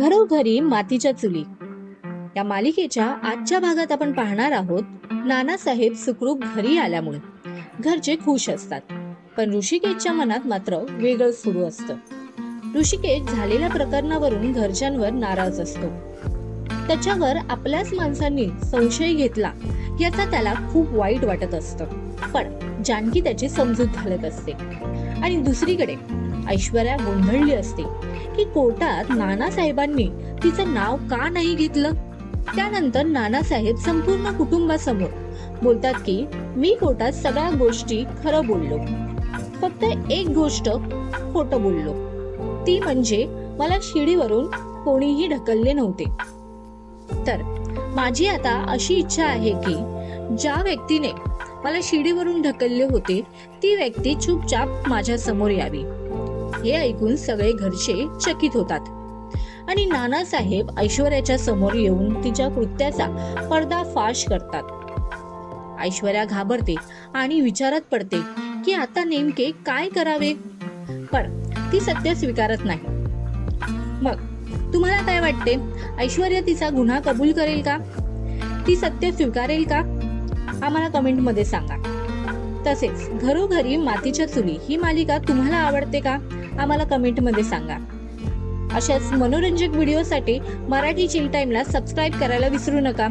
घरोघरी मातीच्या चुली. या मालिकेच्या आजच्या भागात आपण पाहणार आहोत नानासाहेब सुखरूप घरी आल्यामुळे. घरचे खुश असतात. पण ऋषिकेशच्या मनात मात्र वेगळं सुरू असतं. ऋषिकेश झालेल्या प्रकरणावरून घरच्यांवर नाराज असतो. त्याच्यावर आपल्याच माणसांनी संशय घेतला याचा त्याला खूप वाईट वाटत असतं. पण जानकी त्याची समजूत घालत असते. आणि दुसरीकडे ऐश्वर्या गोंधळली असते की कोर्टात नानासाहेबांनी तिचं नाव का नाही घेतलं? त्यानंतर नानासाहेब संपूर्ण कुटुंबासमोर बोलतात की मी कोर्टात सगळ्या गोष्टी खरं बोललो. फक्त एक गोष्ट खोट बोललो. ती म्हणजे मला शिडीवरून कोणीही ढकलले नव्हते. तर माझी आता अशी इच्छा आहे की ज्या व्यक्तीने मला शिडीवरून ढकलले होते ती व्यक्ती चुपचाप माझ्यासमोर यावी. हे ऐकून सगळे घरचे चकित होतात. आणि नानासाहेब ऐश्वर्याच्या समोर येऊन तिच्या कृत्याचा पर्दाफाश करतात. ऐश्वर्या घाबरते आणि विचारात पडते की आता नेमके काय करावे? पण ती सत्य स्वीकारत नाही. मग तुम्हाला काय वाटते? ऐश्वर्या तिचा गुन्हा कबूल करेल का? ती सत्य स्वीकारेल का? आम्हाला कमेंटमध्ये सांगा. तसेच घरोघरी मातीच्या चुली ही मालिका तुम्हाला आवडते का? आम्हाला कमेंटमध्ये सांगा. अशाच मनोरंजक व्हिडिओसाठी मराठी चिल टाइमला सबस्क्राईब करायला विसरू नका.